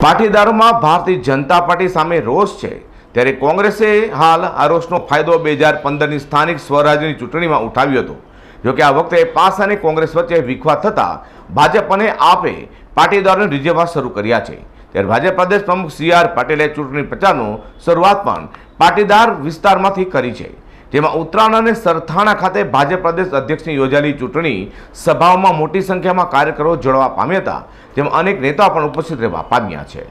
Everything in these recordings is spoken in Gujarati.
પાટીદારોમાં ભારતીય જનતા પાર્ટી સામે રોષ છે. ત્યારે કોંગ્રેસે હાલ આ રોષનો ફાયદો બે હજાર પંદરની સ્થાનિક સ્વરાજ્યની ચૂંટણીમાં ઉઠાવ્યો હતો. જોકે આ વખતે પાસ અને કોંગ્રેસ વચ્ચે વિખવા થતાં ભાજપ અને આપે પાટીદારોને રીઝવવા શરૂ કર્યા છે. ત્યારે ભાજપ પ્રદેશ પ્રમુખ સી આર પાટીલે ચૂંટણી પ્રચારનો શરૂઆત પણ પાટીદાર વિસ્તારમાંથી કરી છે. જેમાં ઉત્તરાયણ અને સરથાણા ખાતે ભાજપ પ્રદેશ અધ્યક્ષની યોજાયેલી ચૂંટણી સભાઓમાં મોટી સંખ્યામાં કાર્યકરો જોડવા પામ્યા હતા, જેમાં અનેક નેતાઓ પણ ઉપસ્થિત રહેવા પામ્યા છે.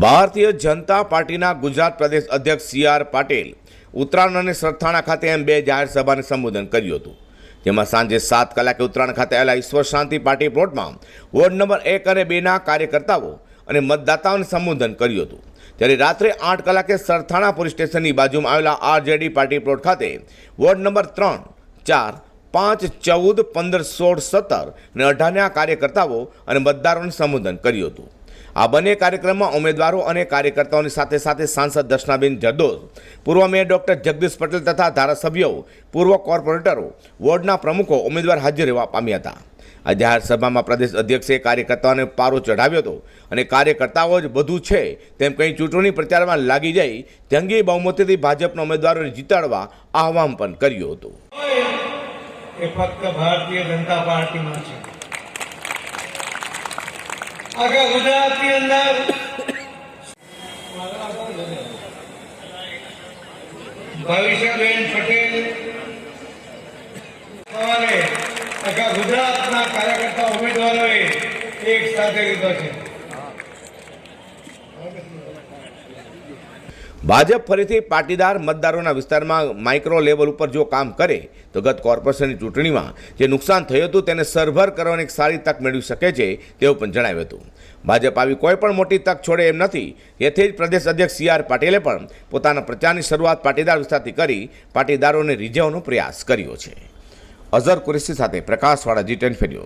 ભારતીય જનતા પાર્ટીના ગુજરાત પ્રદેશ અધ્યક્ષ સી આર પાટીલ ઉત્તરાયણ અને સરથાણા ખાતે એમ બે જાહેર સભાને સંબોધન કર્યું હતું. જેમાં સાંજે સાત કલાકે ઉત્તરાયણ ખાતે આવેલા ઈશ્વર શાંતિ પાર્ટી પ્લોટમાં વોર્ડ નંબર એક અને બેના કાર્યકર્તાઓ અને મતદાતાઓને સંબોધન કર્યું હતું. ત્યારે રાત્રે આઠ કલાકે સરથાણા પોલીસ સ્ટેશનની બાજુમાં આવેલા આરજેડી પાર્ટી પ્લોટ ખાતે વોર્ડ નંબર ત્રણ, ચાર, પાંચ, ચૌદ, પંદર, સોળ, સત્તર અને અઢારના કાર્યકર્તાઓ અને મતદારોને સંબોધન કર્યું હતું. આ બંને કાર્યક્રમમાં ઉમેદવારો અને કાર્યકર્તાઓની સાથે સાથે સાંસદ દર્શનાબેન જરદોસ પૂર્વ મેયર ડોક્ટર જગદીશ પટેલ તથા ધારાસભ્યો, પૂર્વ કોર્પોરેટરો, વોર્ડના પ્રમુખો ઉમેદવાર હાજર રહેવા પામ્યા હતા. આ જાહેર પ્રદેશ અધ્યક્ષે કાર્યકર્તાઓને પારો ચઢાવ્યો હતો અને કાર્યકર્તાઓ જ બધું છે તેમ કંઈ ચૂંટણી પ્રચારમાં લાગી જાય જંગી બહુમતીથી ભાજપના ઉમેદવારોને જીતાડવા આહવાન પણ કર્યું હતું. ફક્ત ભારતીય જનતા પાર્ટીમાં છે. આખા ગુજરાતની અંદર. ભવિષ્યબેન પટેલ. સવારે આખા ગુજરાતના કાર્યકર્તા ઉમેદવારોએ એક સાથે લીધો છે. ભાજપ ફરીથી પાટીદાર મતદારોના વિસ્તારમાં માઇક્રો લેવલ ઉપર જો કામ કરે, તો ગત કોર્પોરેશનની ચૂંટણીમાં જે નુકસાન થયું હતું તેને સરભર કરવાની એક સારી તક મેળવી શકે છે, તેવું પણ જણાવ્યું હતું. ભાજપ આવી કોઈ પણ મોટી તક છોડે એમ નથી, તેથી જ પ્રદેશ અધ્યક્ષ સી આર પાટીલે પણ પોતાના પ્રચારની શરૂઆત પાટીદાર વિસ્તારથી કરી પાટીદારોને રીઝવવાનો પ્રયાસ કર્યો છે. અઝર કુરેશી સાથે પ્રકાશવાળા જી ટેન ફેર્યો